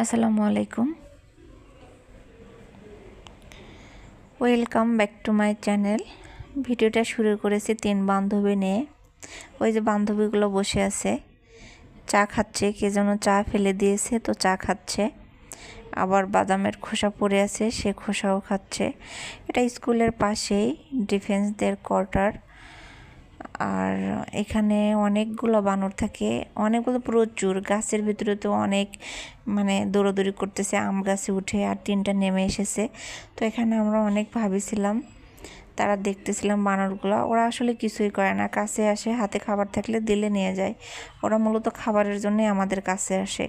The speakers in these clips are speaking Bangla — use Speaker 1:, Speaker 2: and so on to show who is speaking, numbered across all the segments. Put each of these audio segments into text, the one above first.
Speaker 1: আসসালামু আলাইকুম। Welcome back to my channel ভিডিওটা শুরু করেছি তিন বান্ধবী নিয়ে। ওই যে বান্ধবীগুলো বসে আছে। চা খাচ্ছে, কে যেন চা ফেলে দিয়েছে, তো চা খাচ্ছে। আবার বাদামের খোসা পড়ে আছে, সে খোসাও খাচ্ছে। এটা স্কুলের পাশেই ডিফেন্সদের কোয়ার্টার। আর এখানে অনেকগুলো বানর থাকে, অনেকগুলো প্রচুর। গাছের ভিতরে তো অনেক মানে দৌড়াদৌড়ি করতেছে, আম গাছে উঠে আর তিনটা নেমে এসেছে। তো এখানে আমরা অনেক ভাবিছিলাম, তারা দেখতেছিলাম বানরগুলো। ওরা আসলে কিছুই করে না, কাছে আসে, হাতে খাবার থাকলে দিলে নিয়ে যায়। ওরা মূলত খাবারের জন্যই আমাদের কাছে আসে।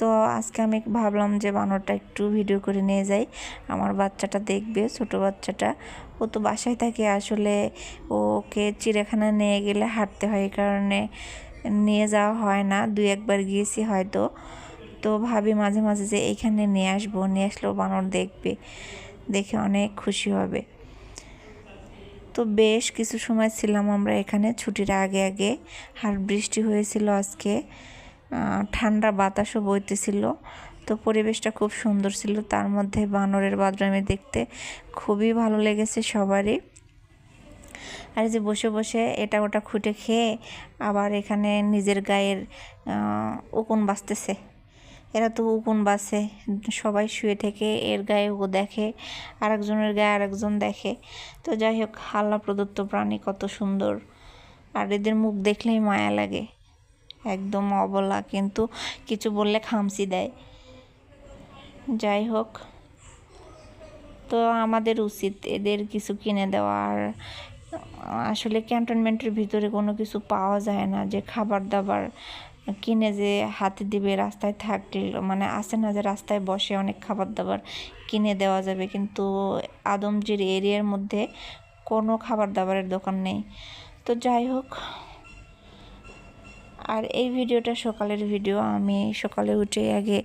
Speaker 1: তো আজকে আমি ভাবলাম যে বানরটা একটু ভিডিও করে নিয়ে যাই। আমার বাচ্চাটা দেখবে, ছোট বাচ্চাটা। ও তো বাসায় থাকে, আসলে ওকে চিড়িয়াখানা নিয়ে গেলে হাঁটতে হয়, এই কারণে নিয়ে যাওয়া হয় না। দুই একবার গিয়েছি হয়তো। তো ভাবি মাঝে মাঝে যে এইখানে নিয়ে আসব, নিয়ে আসলেও বানর দেখবে, দেখে অনেক খুশি হবে। তো বেশ কিছু সময় ছিলাম আমরা এখানে, ছুটির আগে আগে। আর বৃষ্টি হয়েছিল আজকে। ঠান্ডা বাতাসও বইতেছিল। তো পরিবেশটা খুব সুন্দর ছিল। তার মধ্যে বানরের বাদরামে দেখতে খুবই ভালো লেগেছে সবারই। আর যে বসে বসে এটা ওটা খুঁটে খেয়ে আবার এখানে নিজের গায়ের উকুন বাঁচতেছে এরা তো উকুন বাসে সবাই শুয়ে থেকে এর গায়ে ও দেখে, আরেকজনের গায়ে আরেকজন দেখে। তো যাই হোক, হাল্লা প্রদত্ত প্রাণী কত সুন্দর। আর এদের মুখ দেখলেই মায়া লাগে। একদম অবলা, কিন্তু কিছু বললে খামসি দেয়। যাই হোক তো আমাদের উচিত এদের কিছু কিনে দেওয়া। আর আসলে ক্যান্টনমেন্টের ভিতরে কোনো কিছু পাওয়া যায় না, যে খাবার দাবার কিনে যে হাতে দিবে, রাস্তায় থাকলে মানে আসে না যে রাস্তায় বসে অনেক খাবার দাবার কিনে দেওয়া যাবে, কিন্তু আদমজির এরিয়ার মধ্যে কোনো খাবার দাবারের দোকান নেই। তো যাই হোক আর এই ভিডিওটা সকালের ভিডিও। আমি সকালে উঠে আগে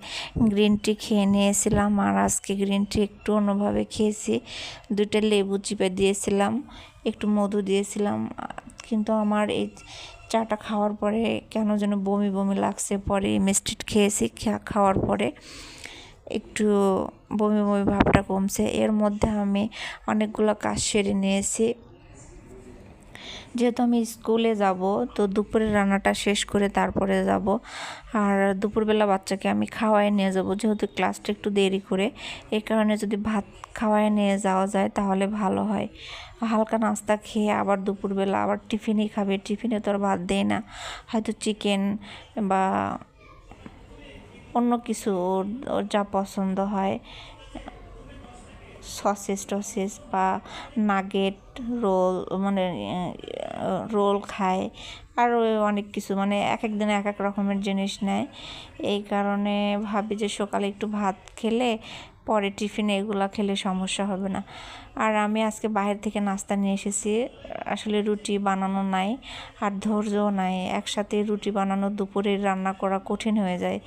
Speaker 1: গ্রিন টি খেয়ে নিয়েছিলাম আর আজকে গ্রিন টি একটু অন্যভাবে খেয়েছি। দুটো লেবু চিপে দিয়েছিলাম, একটু মধু দিয়েছিলাম। কিন্তু আমার এই চাটা খাওয়ার পরে কেন যেন বমি বমি লাগছে, পরে মিষ্টিট খেয়েছি খাওয়ার পরে একটু বমি বমি ভাবটা কমছে। এর মধ্যে আমি অনেকগুলো কাজ সেরে নিয়েছি। যেহেতু আমি স্কুলে যাব, তো দুপুরের রান্নাটা শেষ করে তারপরে যাব। আর দুপুরবেলা বাচ্চাকে আমি খাওয়ায় নিয়ে যাব, যেহেতু ক্লাসটা একটু দেরি করে। এই কারণে যদি ভাত খাওয়ায় নিয়ে যাওয়া যায়, তাহলে ভালো হয়। হালকা নাস্তা খেয়ে আবার দুপুরবেলা আবার টিফিনই খাবে। টিফিনে তো আর ভাত দেয় না। হয়তো চিকেন বা অন্য কিছু ওর যা পছন্দ হয়। সসেস টসেস বা নাগেট রোল মানে রোল খায়। আরও অনেক কিছু মানে এক এক দিনে এক এক রকমের জিনিস নেয়। এই কারণে ভাবি যে সকালে একটু ভাত খেলে পরে টিফিনে এগুলো খেলে সমস্যা হবে না। আর আমি আজকে বাইরে থেকে নাস্তা নিয়ে এসেছি। আসলে রুটি বানানো নাই, আর ধৈর্যও নাই। একসাথে রুটি বানানো দুপুরে রান্না করা কঠিন হয়ে যায়।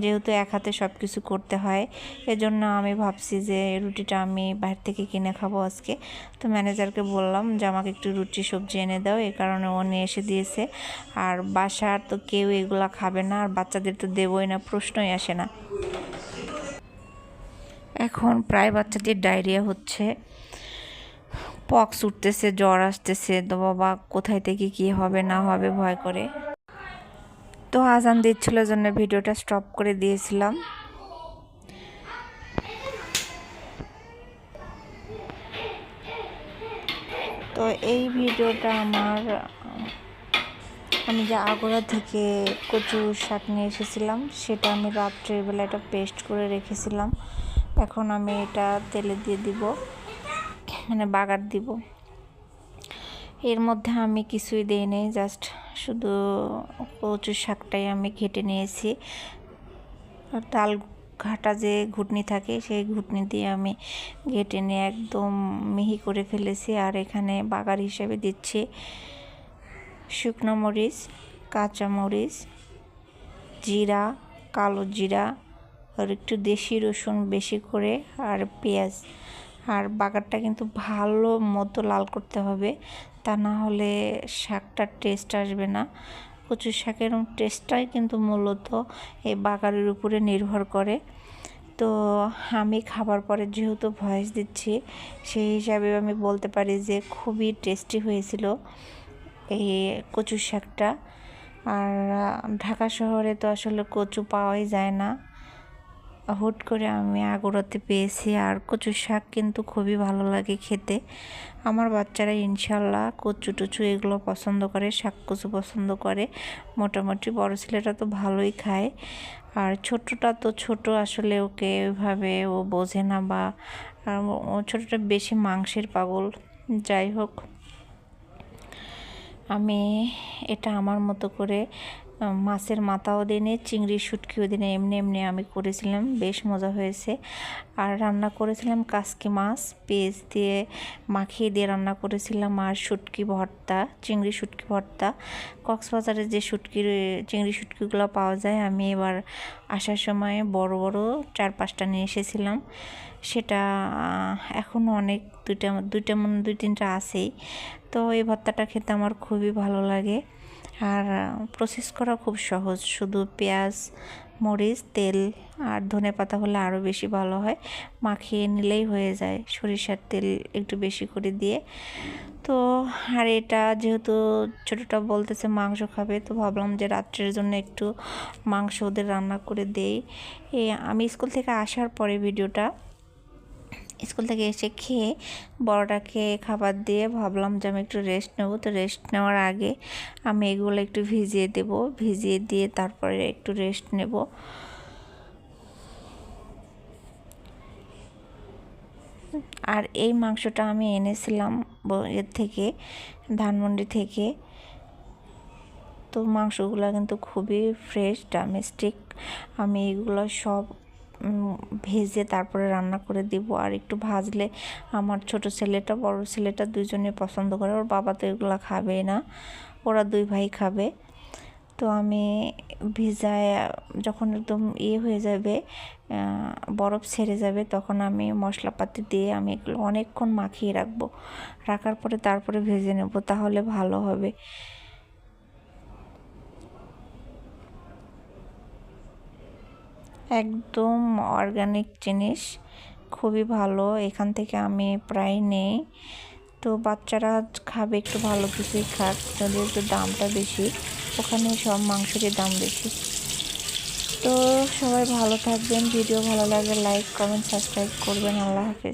Speaker 1: যেহেতু এক হাতে সব কিছু করতে হয়, এজন্য আমি ভাবছি যে রুটিটা আমি বাইরে থেকে কিনে খাব আজকে। তো ম্যানেজারকে বললাম যে, আমাকে একটু রুটি, সবজি এনে দাও। এই কারণে ও নিয়ে এসে দিয়েছে। আর বাসার তো কেউ এগুলা খাবে না, আর বাচ্চাদের তো দেবই না, প্রশ্নই আসে না। এখন প্রায় বাচ্চাদের ডায়রিয়া হচ্ছে। পক্স উঠতেছে, জ্বর আসতেছে, তো বাবা কোথায় থেকে কি হবে, না হবে ভয় করে। তো আজান দিচ্ছিল জন্য ভিডিওটা স্টপ করে দিয়েছিলাম। তো এই ভিডিওটা আমার, আমি যে আগোড়া থেকে কচু শাক নিয়ে এসেছিলাম, সেটা আমি রাত্রেবেলা এটা পেস্ট করে রেখেছিলাম। এখন আমি এটা তেলে দিয়ে দিব মানে বাগার দিব। এর মধ্যে আমি কিছুই দিই নেই, জাস্ট শুধু কচু শাকটাই আমি ঘেটে নিয়েছি। তাল ঘাটা যে ঘুটনি থাকে, সেই ঘুটনি দিয়ে আমি ঘেটে নিয়ে একদম মিহি করে ফেলেছি। আর এখানে বাগার হিসেবে দিচ্ছি শুকনো মরিচ, কাঁচা মরিচ, জিরা, কালো জিরা আর একটু দেশি রসুন বেশি করে আর পেঁয়াজ। আর বাগারটা কিন্তু ভালো মতো লাল করতে হবে, তা না হলে শাকটার টেস্ট আসবে না। কচু শাকের টেস্টটাই কিন্তু মূলত এই বাগারের উপরে নির্ভর করে। তো আমি খাবার পরে যেহেতু ভয়েস দিচ্ছি, সেই হিসাবে আমি বলতে পারি যে খুবই টেস্টি হয়েছিল এই কচু শাকটা। আর ঢাকা শহরে তো আসলে কচু পাওয়াই যায় না। হুট করে আমি আগুরাতে পেয়েছি আর কচু শাক কিন্তু খুবই ভালো লাগে খেতে। আমার বাচ্চারা ইনশাল্লাহ কচু টুচু এগুলো পছন্দ করে, শাক কচু পছন্দ করে। মোটামুটি বড় ছেলেটা তো ভালোই খায়। আর ছোটটা তো ছোট, আসলে ওকে ওইভাবে ও বোঝে না বা ও ছোটটা বেশি মাংসের পাগল। যাই হোক, আমি এটা আমার মতো করে মাছের মাথাও দিনে, চিংড়ির শুটকিও দিনে, এমনি এমনি আমি করেছিলাম, বেশ মজা হয়েছে। আর রান্না করেছিলাম কাসকি মাছ, পেঁয়াজ দিয়ে মাখিয়ে দিয়ে রান্না করেছিলাম, আর শুটকি ভর্তা, চিংড়ি শুটকি ভর্তা। কক্সবাজারে যে শুটকির চিংড়ি শুটকিগুলো পাওয়া যায়, আমি এবার আসার সময় বড় বড় চার পাঁচটা নিয়ে এসেছিলাম। সেটা এখনও অনেক, দুইটা দুইটা দুই তিনটা আছেই। তো এই ভর্তাটা খেতে আমার খুবই ভালো লাগে। আর প্রসেস করা খুব সহজ। শুধু পেঁয়াজ, মরিচ, তেল আর ধনে পাতা হলে আরও বেশি ভালো হয়। মাখিয়ে নিলেই হয়ে যায়। সরিষার তেল একটু বেশি করে দিয়ে। তো, আর এটা যেহেতু ছোটোটা বলতেছে মাংস খাবে, তো ভাবলাম যে রাত্রের জন্য একটু মাংস ওদের রান্না করে দেই। আমি স্কুল থেকে আসার পরে ভিডিওটা স্কুল থেকে এসে খেয়ে বড়টাকে খাবার দিয়ে ভাবলাম যে আমি একটু রেস্ট নেব। তো রেস্ট নেওয়ার আগে আমি এগুলো একটু ভিজিয়ে দেব। ভিজিয়ে দিয়ে তারপরে একটু রেস্ট নেব। আর এই মাংসটা আমি এনেছিলাম এর থেকে, ধানমন্ডি থেকে। তো মাংসগুলো কিন্তু খুবই ফ্রেশ ডোমেস্টিক আমি এগুলো সব ভেজে তারপরে রান্না করে দিব। আর একটু ভাজলে আমার ছোট ছেলেটা, বড় ছেলেটা দুজনে পছন্দ করে। ওর বাবা তো এগুলো খাবে না, ওরা দুই ভাই খাবে। তো আমি ভিজায়, যখন একদম ইয়ে হয়ে যাবে বরফ ছেড়ে যাবে, তখন আমি মশলাপাতি দিয়ে আমি এগুলো অনেকক্ষণ মাখিয়ে রাখব। রাখার পরে তারপরে ভেজে নেব, তাহলে ভালো হবে। একদম অর্গানিক জিনিস। খুবই ভালো, এখান থেকে আমি প্রায় নেই। তো বাচ্চারা খাবে একটু ভালো কিছুই খাক যদি একটু দামটা বেশি। ওখানে সব মাংসেরই দাম বেশি। তো সবাই ভালো থাকবেন, ভিডিও ভালো লাগে লাইক কমেন্ট সাবস্ক্রাইব করবেন। আল্লাহ হাফিজ।